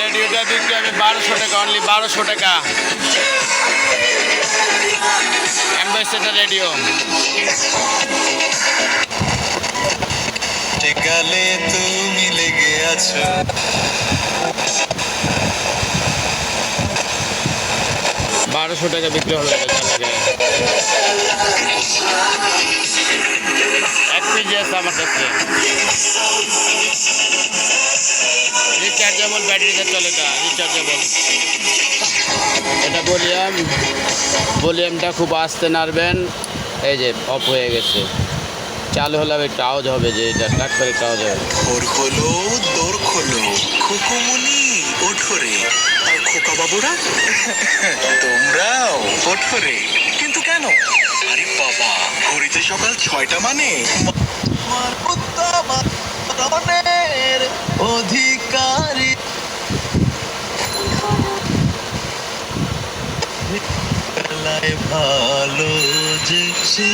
রেডিওটা বিক্রি হবে বারোশো টাকা অনলি বারোশো টাকা। অ্যাম্বাসেডার রেডিও গালে তুমি লেগে আছো। বারোশো টাকা বিক্রি হলো এটা এক পিস আছে আমার কাছে। রিচার্জেবল ব্যাটারিতে চলে এটা রিচার্জেবল এটা ভলিউম ভলিউমটা খুব আস্তে নাড়বেন, এই যে অফ হয়ে গেছে। চালু হলে একটু আওয়াজ হবে যে এটা টাক করে একটু আওয়াজ হবে। ওর খোলো দোর খোলো, খুকুমুনি ওঠরে আর খোকা বাবুরা, তোমরাও ওঠরে কিন্তু কেন? আরে বাবা, ঘড়িতে সকাল ছয়টা মানে? বেলায় ভালো যে সে